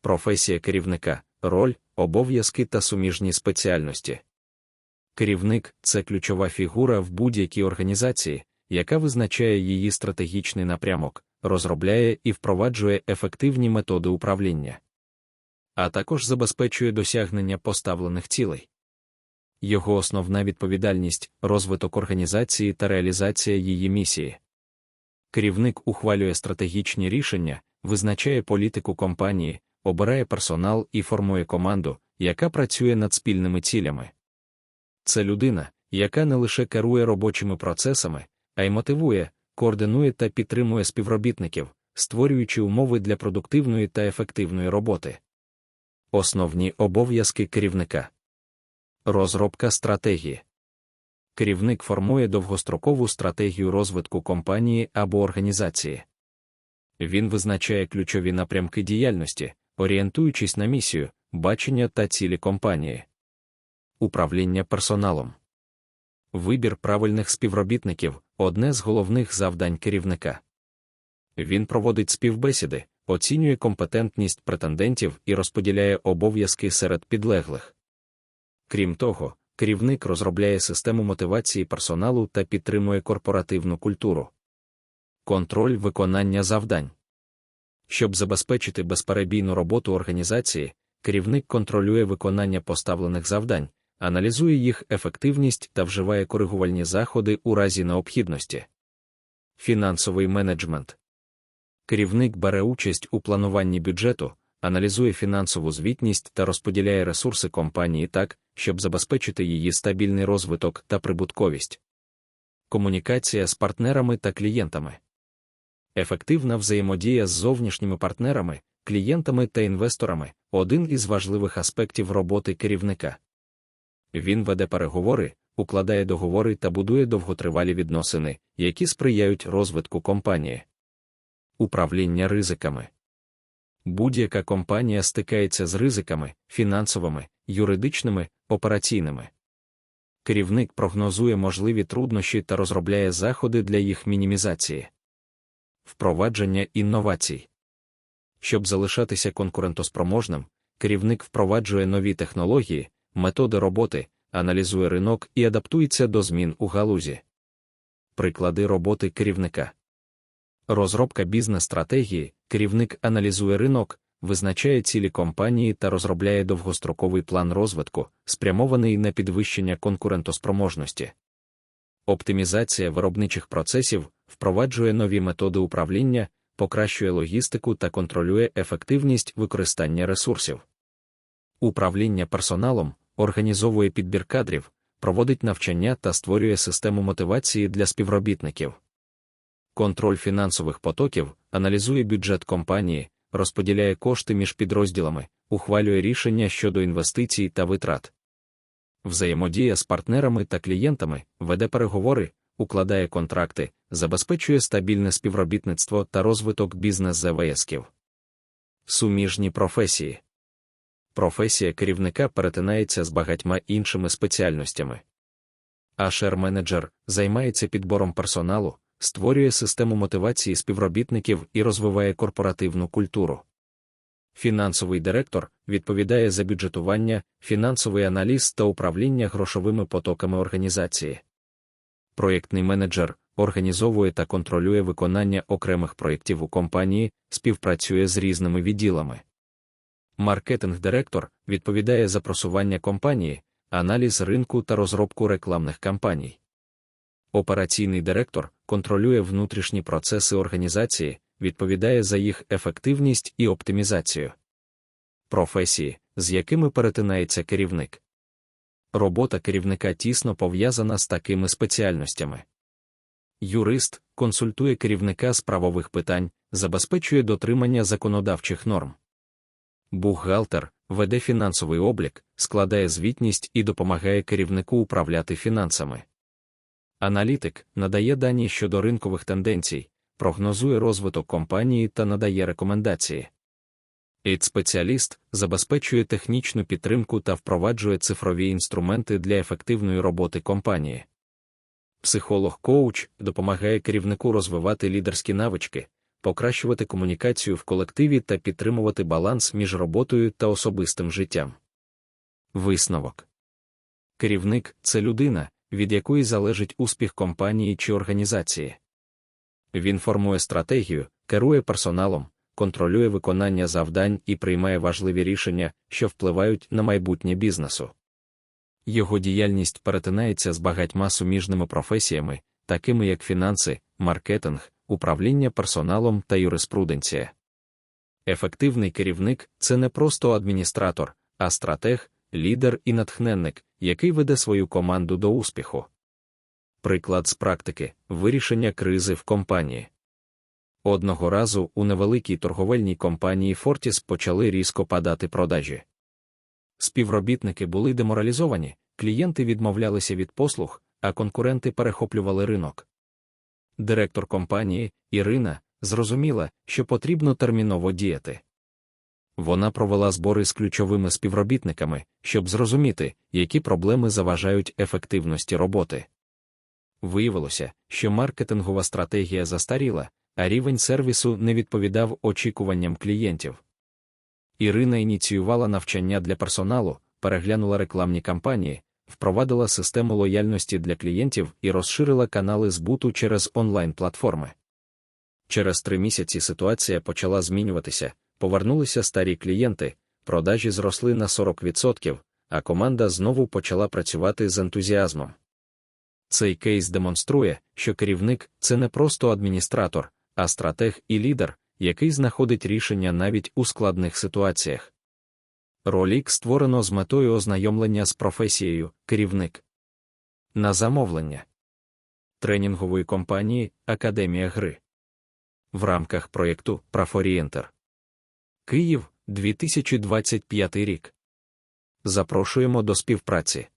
професія керівника, роль, обов'язки та суміжні спеціальності. Керівник це ключова фігура в будь-якій організації, яка визначає її стратегічний напрямок, розробляє і впроваджує ефективні методи управління, а також забезпечує досягнення поставлених цілей. Його основна відповідальність розвиток організації та реалізація її місії. Керівник ухвалює стратегічні рішення, визначає політику компанії, обирає персонал і формує команду, яка працює над спільними цілями. Це людина, яка не лише керує робочими процесами, а й мотивує, координує та підтримує співробітників, створюючи умови для продуктивної та ефективної роботи. Основні обов'язки керівника розробка стратегії. Керівник формує довгострокову стратегію розвитку компанії або організації. Він визначає ключові напрямки діяльності, орієнтуючись на місію, бачення та цілі компанії, управління персоналом. Вибір правильних співробітників одне з головних завдань керівника. Він проводить співбесіди, оцінює компетентність претендентів і розподіляє обов'язки серед підлеглих. Крім того, керівник розробляє систему мотивації персоналу та підтримує корпоративну культуру. Контроль виконання завдань. Щоб забезпечити безперебійну роботу організації, керівник контролює виконання поставлених завдань, аналізує їх ефективність та вживає коригувальні заходи у разі необхідності. Фінансовий менеджмент. Керівник бере участь у плануванні бюджету, аналізує фінансову звітність та розподіляє ресурси компанії так, щоб забезпечити її стабільний розвиток та прибутковість. Комунікація з партнерами та клієнтами. Ефективна взаємодія з зовнішніми партнерами, клієнтами та інвесторами один із важливих аспектів роботи керівника. Він веде переговори, укладає договори та будує довготривалі відносини, які сприяють розвитку компанії. Управління ризиками. Будь-яка компанія стикається з ризиками фінансовими, юридичними, операційними. Керівник прогнозує можливі труднощі та розробляє заходи для їх мінімізації, впровадження інновацій. Щоб залишатися конкурентоспроможним, керівник впроваджує нові технології, методи роботи, аналізує ринок і адаптується до змін у галузі. Приклади роботи керівника. Розробка бізнес-стратегії, керівник аналізує ринок, визначає цілі компанії та розробляє довгостроковий план розвитку, спрямований на підвищення конкурентоспроможності. Оптимізація виробничих процесів впроваджує нові методи управління, покращує логістику та контролює ефективність використання ресурсів. Управління персоналом організовує підбір кадрів, проводить навчання та створює систему мотивації для співробітників. Контроль фінансових потоків аналізує бюджет компанії, розподіляє кошти між підрозділами, ухвалює рішення щодо інвестицій та витрат. Взаємодія з партнерами та клієнтами веде переговори, укладає контракти, забезпечує стабільне співробітництво та розвиток бізнес-зав'язків. Суміжні професії. Професія керівника перетинається з багатьма іншими спеціальностями. HR-менеджер займається підбором персоналу, створює систему мотивації співробітників і розвиває корпоративну культуру. Фінансовий директор відповідає за бюджетування, фінансовий аналіз та управління грошовими потоками організації. Проєктний менеджер організовує та контролює виконання окремих проєктів у компанії, співпрацює з різними відділами. Маркетинг-директор відповідає за просування компанії, аналіз ринку та розробку рекламних кампаній. Операційний директор контролює внутрішні процеси організації, відповідає за їх ефективність і оптимізацію. Професії, з якими перетинається керівник. Робота керівника тісно пов'язана з такими спеціальностями. Юрист консультує керівника з правових питань, забезпечує дотримання законодавчих норм. Бухгалтер веде фінансовий облік, складає звітність і допомагає керівнику управляти фінансами. Аналітик надає дані щодо ринкових тенденцій, прогнозує розвиток компанії та надає рекомендації. ід спеціаліст забезпечує технічну підтримку та впроваджує цифрові інструменти для ефективної роботи компанії. Психолог-коуч допомагає керівнику розвивати лідерські навички, покращувати комунікацію в колективі та підтримувати баланс між роботою та особистим життям. Висновок Керівник це людина, від якої залежить успіх компанії чи організації. Він формує стратегію, керує персоналом, контролює виконання завдань і приймає важливі рішення, що впливають на майбутнє бізнесу. Його діяльність перетинається з багатьма суміжними професіями, такими як фінанси, маркетинг, управління персоналом та юриспруденція. Ефективний керівник це не просто адміністратор, а стратег, лідер і натхненник, який веде свою команду до успіху. Приклад з практики вирішення кризи в компанії. Одного разу у невеликій торговельній компанії Fortis почали різко падати продажі. Співробітники були деморалізовані, клієнти відмовлялися від послуг, а конкуренти перехоплювали ринок. Директор компанії Ірина зрозуміла, що потрібно терміново діяти. Вона провела збори з ключовими співробітниками, щоб зрозуміти, які проблеми заважають ефективності роботи. Виявилося, що маркетингова стратегія застаріла, а рівень сервісу не відповідав очікуванням клієнтів. Ірина ініціювала навчання для персоналу, переглянула рекламні кампанії, впровадила систему лояльності для клієнтів і розширила канали збуту через онлайн-платформи. Через три місяці ситуація почала змінюватися, повернулися старі клієнти, продажі зросли на 40%, а команда знову почала працювати з ентузіазмом. Цей кейс демонструє, що керівник це не просто адміністратор, а стратег і лідер, який знаходить рішення навіть у складних ситуаціях. Ролік створено з метою ознайомлення з професією керівник. На замовлення тренінгової компанії Академія гри в рамках проєкту Профорієнтер Київ 2025 рік. Запрошуємо до співпраці.